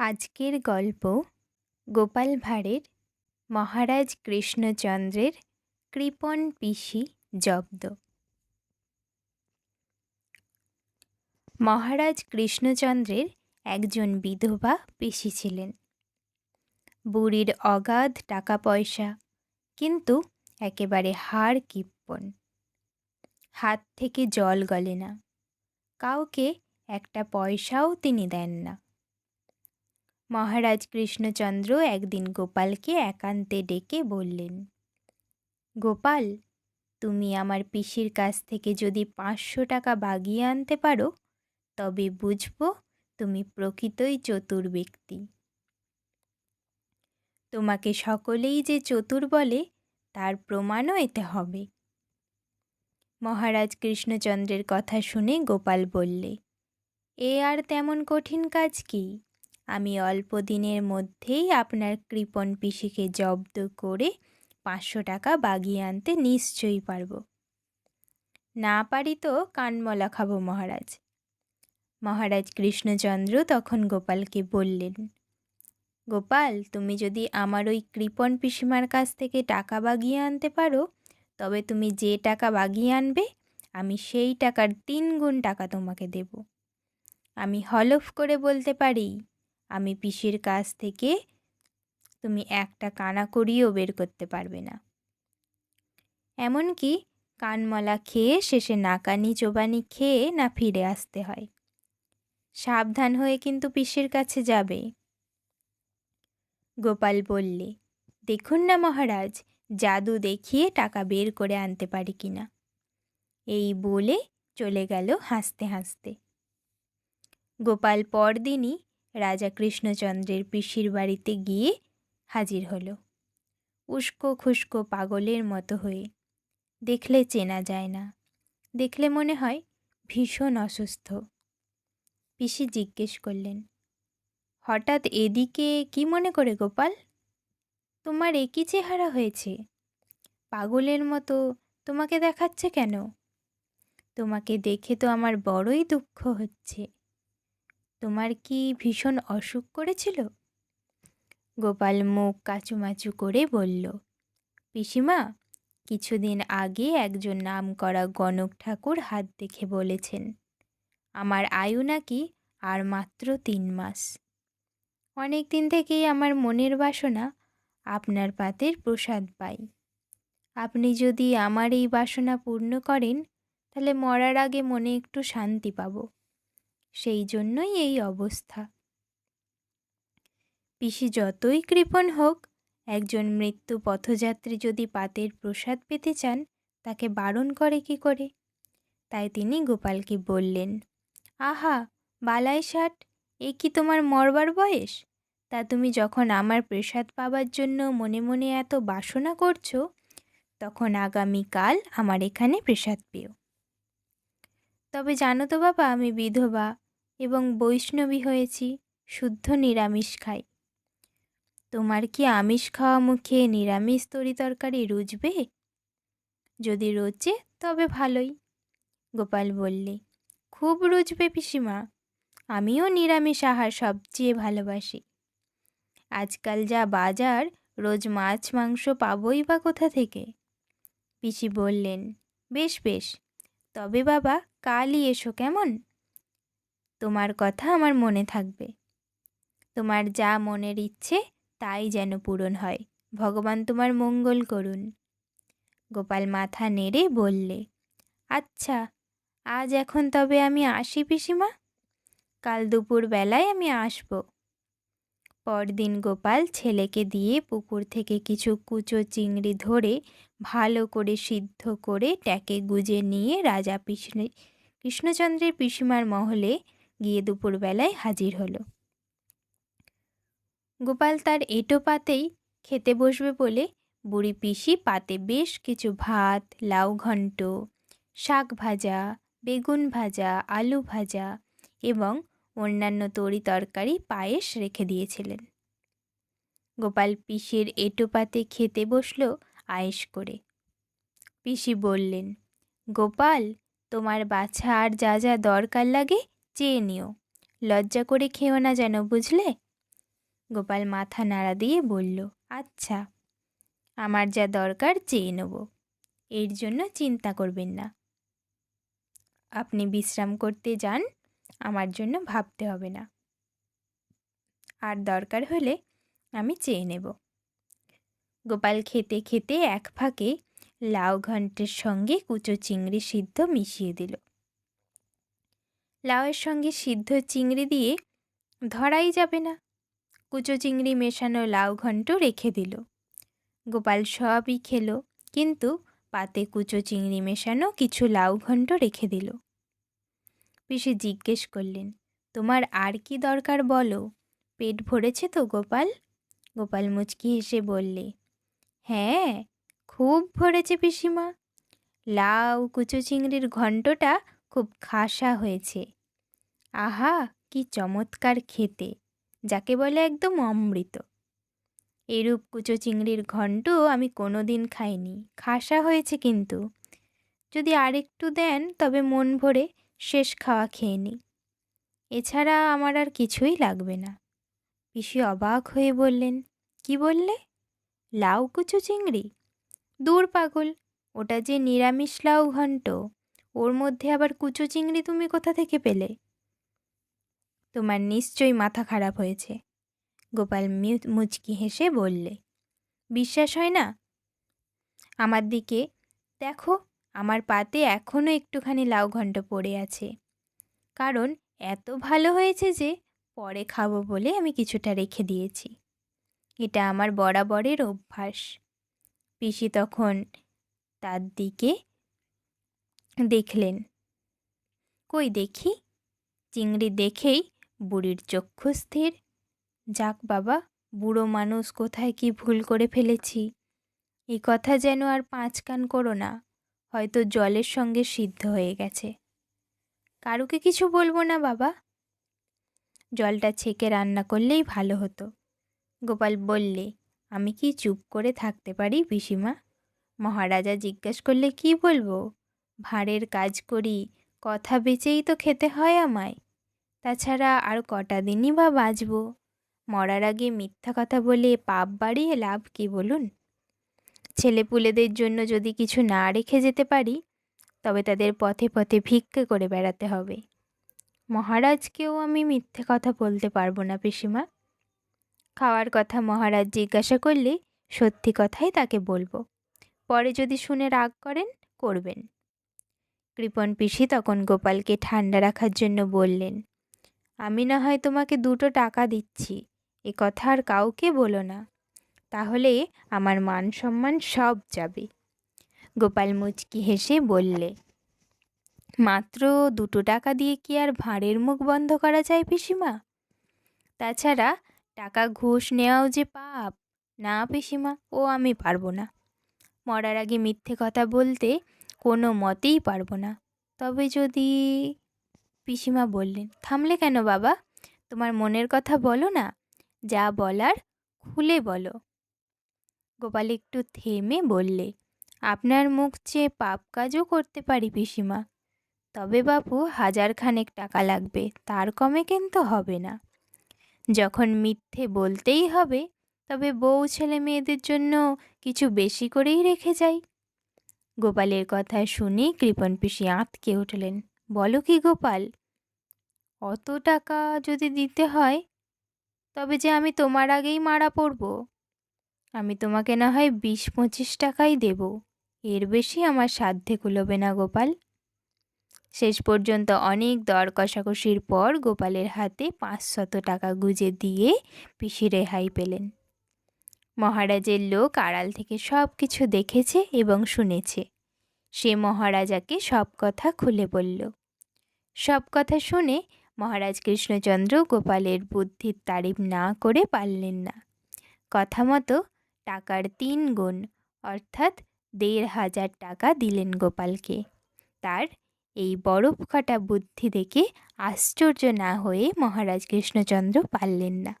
আজকের গল্প গোপাল ভাঁড়ের মহারাজ কৃষ্ণচন্দ্রের কৃপণ পিসি জব্দ। মহারাজ কৃষ্ণচন্দ্রের একজন বিধবা পিসি ছিলেন। বুড়ির অগাধ টাকা পয়সা কিন্তু একেবারে হাড় কিপ্পন। হাত থেকে জল গলে না, কাউকে একটা পয়সাও তিনি দেন না। মহারাজ কৃষ্ণচন্দ্র একদিন গোপালকে একান্তে ডেকে বললেন, গোপাল, তুমি আমার পিসির কাছ থেকে যদি পাঁচশো টাকা বাগিয়ে আনতে পারো, তবে বুঝব তুমি প্রকৃতই চতুর ব্যক্তি। তোমাকে সকলেই যে চতুর বলে, তার প্রমাণও এতে হবে মহারাজ কৃষ্ণচন্দ্রের কথা শুনে গোপাল বললে, এ আর তেমন কঠিন কাজ কি? আমি অল্প দিনের মধ্যেই আপনার কৃপণ পিসিকে জব্দ করে পাঁচশো টাকা বাগিয়ে আনতে নিশ্চয়ই পারব। না পারি তো কানমলা খাব মহারাজ। মহারাজ কৃষ্ণচন্দ্র তখন গোপালকে বললেন, গোপাল, তুমি যদি আমার ওই কৃপণ পিসিমার কাছ থেকে টাকা বাগিয়ে আনতে পারো, তবে তুমি যে টাকা বাগিয়ে আনবে, আমি সেই টাকার তিন গুণ টাকা তোমাকে দেব। আমি হলফ করে বলতে পারি আমি পিসির কাছ থেকে তুমি একটা কানা করিও বের করতে পারবে না। এমনকি কানমলা খেয়ে শেষে নাকানি চোবানি খেয়ে না ফিরে আসতে হয়। সাবধান হয়ে কিন্তু পিসির কাছে যাবে। গোপাল বললে, দেখুন না মহারাজ, জাদু দেখিয়ে টাকা বের করে আনতে পারি কিনা এই বলে চলে গেল হাসতে হাসতে। গোপাল পরদিনই রাজা কৃষ্ণচন্দ্রের পিসির বাড়িতে গিয়ে হাজির হলো। উস্কো খুস্কো পাগলের মতো হয়ে। দেখলে চেনা যায় না। দেখলে মনে হয় ভীষণ অসুস্থ। পিসি জিজ্ঞেস করলেন, হঠাৎ এদিকে কি মনে করে গোপাল? তোমার একই চেহারা হয়েছে। পাগলের মতো তোমাকে দেখাচ্ছে কেন? তোমাকে দেখে তো আমার বড়ই দুঃখ হচ্ছে। তোমার কি ভীষণ অসুখ করেছিল? গোপাল মুখ কাচুমাচু করে বলল, পিসিমা, কিছুদিন আগে একজন নাম করা গণক ঠাকুর হাত দেখে বলেছেন, আমার আয়ু নাকি আর মাত্র তিন মাস। অনেক দিন থেকেই আমার মনের বাসনা আপনার পাতের প্রসাদ পাই। আপনি যদি আমার এই বাসনা পূর্ণ করেন, তাহলে মরার আগে মনে একটু শান্তি পাবো। সেই জন্যই এই অবস্থা। পিসি যতই কৃপণ হোক, একজন মৃত্যু পথযাত্রী যদি পাতের প্রসাদ পেতে চান, তাকে বারণ করে কি করে? তাই তিনি গোপালকে বললেন, আহা, বালাই ষাট, এ কি তোমার মরবার বয়স? তা তুমি যখন আমার প্রসাদ পাবার জন্য মনে মনে এত বাসনা করছ, তখন আগামীকাল আমার এখানে প্রসাদ পেও। তবে জানো তো বাবা, আমি বিধবা এবং বৈষ্ণবী হয়েছি, শুদ্ধ নিরামিষ খাই। তোমার কি আমিষ খাওয়া মুখে নিরামিষ তরি তরকারি রুজবে? যদি রোচে তবে ভালোই, গোপাল বললে। খুব রুজবে পিসিমা, আমিও নিরামিষ আহার সবচেয়ে ভালোবাসি। আজকাল যা বাজার, রোজ মাছ মাংস পাবই বা কোথা থেকে? পিসি বললেন, বেশ বেশ তবে বাবা, কালই এসো কেমন? তোমার কথা আমার মনে থাকবে। তোমার যা মনের ইচ্ছে, তাই যেন পূরণ হয়। ভগবান তোমার মঙ্গল করুন। গোপাল মাথা নেড়ে বললে আচ্ছা আজ এখন তবে আমি আসি পিসিমা? কাল দুপুর বেলায় আমি আসব। পরদিন গোপাল ছেলেকে দিয়ে পুকুর থেকে কিছু কুচো চিংড়ি ধরে ভালো করে সিদ্ধ করে ট্যাকে গুজে নিয়ে রাজা কৃষ্ণ কৃষ্ণচন্দ্রের পিসিমার মহলে গিয়ে দুপুরবেলায় হাজির হলো। গোপাল তার এটো পাতেই খেতে বসবে বলে বুড়ি পিসি পাতে বেশ কিছু ভাত, লাউ ঘণ্ট শাক ভাজা, বেগুন ভাজা, আলু ভাজা এবং অন্যান্য তরি তরকারি পায়েস রেখে দিয়েছিলেন। গোপাল পিসির এটো পাতে খেতে বসল আয়েস করে। পিসি বললেন, গোপাল, তোমার বাছা আর যা যা দরকার লাগে চেয়ে নিও। লজ্জা করে খেও না যেন, বুঝলে? গোপাল মাথা নাড়া দিয়ে বলল আচ্ছা আমার যা দরকার চেয়ে নেব। এর জন্য চিন্তা করবেন না। আপনি বিশ্রাম করতে যান, আমার জন্য ভাবতে হবে না। আর দরকার হলে আমি চেয়ে নেব। গোপাল খেতে খেতে এক ফাঁকে লাউ ঘন্টের সঙ্গে কুচো চিংড়ি সিদ্ধ মিশিয়ে দিল। লাউয়ের সঙ্গে সিদ্ধ চিংড়ি দিয়ে ধরাই যাবে না। কুচো চিংড়ি মেশানো লাউ ঘন্ট রেখে দিল। গোপাল সবই খেলো, কিন্তু পাতে কুচো চিংড়ি মেশানো কিছু লাউ ঘন্ট রেখে দিল। পিসি জিজ্ঞেস করলেন, তোমার আর কি দরকার বলো? পেট ভরেছে তো গোপাল? গোপাল মুচকি হেসে বললে হ্যাঁ খুব ভরেছে পিসিমা। লাউ, কুচো চিংড়ির ঘন্টটা খুব খাসা হয়েছে। আহা, কি চমৎকার খেতে, যাকে বলে একদম অমৃত। এরূপ কুচো চিংড়ির ঘন্ট আমি কোনো দিন খাইনি, খাসা হয়েছে কিন্তু। যদি আরেকটু দেন, তবে মন ভরে শেষ খাওয়া খেয়ে নিই এছাড়া আমার আর কিছুই লাগবে না। পিসি অবাক হয়ে বললেন, কি বললে? লাউ, কুচু, চিংড়ি। দূর পাগল, ওটা যে নিরামিষ লাউ ঘন্ট, ওর মধ্যে আবার কুচু, চিংড়ি তুমি কোথা থেকে পেলে? তোমার নিশ্চয়ই মাথা খারাপ হয়েছে, গোপাল মুচকি হেসে বললে। বিশ্বাস হয় না? আমার দিকে, দেখো, আমার পাতে এখনও একটুখানি লাউ ঘন্ট পড়ে আছে। কারণ এত ভালো হয়েছে যে, পরে খাব বলে আমি কিছুটা রেখে দিয়েছি। এটা আমার বরাবরের অভ্যাস। পিসি তখন তার দিকে দেখলেন। কই দেখি? চিংড়ি দেখেই বুড়ির চক্ষু স্থির। যাক বাবা, বুড়ো মানুষ কোথায় কি ভুল করে ফেলেছি। এই কথা যেন আর পাঁচ কান করো না, হয়তো জলের সঙ্গে সিদ্ধ হয়ে গেছে। কারুকে কিছু বলব না বাবা? জলটা ছেঁকে রান্না করলেই ভালো হতো। গোপাল বললে, আমি কি চুপ করে থাকতে পারি পিসিমা? মহারাজা জিজ্ঞেস করলে, কি বলব? ভাঁড়ের কাজ করি, কথা বেচেই তো খেতে হয় আমায়। তাছাড়া আর কটা দিনই বা বাঁচব? মরার আগে মিথ্যা কথা বলে পাপ বাড়িয়ে লাভ কি বলুন? ছেলেপুলেদের জন্য যদি কিছু না রেখে যেতে পারি, তবে তাদের পথে পথে ভিক্ষে করে বেড়াতে হবে। মহারাজকেও আমি মিথ্যে কথা বলতে পারব না পিসিমা। খাওয়ার কথা মহারাজ জিজ্ঞাসা করলে সত্যি কথাই তাকে বলব। পরে যদি শুনে রাগ করেন, করবেন। কৃপণ পিসি তখন গোপালকে ঠান্ডা রাখার জন্য বললেন, আমি না হয় তোমাকে দুটো টাকা দিচ্ছি, এ কথা আর কাউকে বলো না। তাহলে আমার মান সম্মান সব যাবে। গোপাল মুচকি হেসে বললে, মাত্র দুটো টাকা দিয়ে কি আর ভাঁড়ের মুখ বন্ধ করা যায় পিসিমা? তাছাড়া টাকা ঘুষ নেওয়াও যে পাপ, না পিসিমা, ও আমি পারব না। মরার আগে মিথ্যে কথা বলতে কোনো মতেই পারব না। তবে যদি পিসিমা বললেন, থামলে কেন বাবা? তোমার মনের কথা বলো না। যা বলার খুলে বলো। গোপাল একটু থেমে বললে, আপনার মুখ চেয়ে পাপ কাজও করতে পারি পিসিমা। তবে বাপু হাজার খানেক টাকা লাগবে, তার কমে কিন্তু হবে না। যখন মিথ্যে বলতেই হবে, তবে বউ ছেলে মেয়েদের জন্য কিছু বেশি করেই রেখে যাই। গোপালের কথা শুনে কৃপণ পিসি আঁতকে উঠলেন। বলো কি গোপাল, অত টাকা যদি দিতে হয়, তবে যে আমি তোমার আগেই মারা পড়ব। আমি তোমাকে না হয় বিশ পঁচিশ টাকাই দেব। এর বেশি আমার সাধ্যে কুলোবে না গোপাল। শেষ পর্যন্ত অনেক দর কষাকষির পর গোপালের হাতে পাঁচশত টাকা গুজে দিয়ে পিসি রেহাই পেলেন। মহারাজের লোক আড়াল থেকে সব কিছু দেখেছে এবং শুনেছে। সে মহারাজাকে সব কথা খুলে বলল। সব কথা শুনে মহারাজ কৃষ্ণচন্দ্র গোপালের বুদ্ধির তারিফ না করে পারলেন না। কথা মতো টাকার তিন গুণ, অর্থাৎ দেড় হাজার টাকা দিলেন গোপালকে। তার এই বরফ কাটা বুদ্ধি দেখে আশ্চর্য না হয়ে মহারাজ কৃষ্ণচন্দ্র পারলেন না।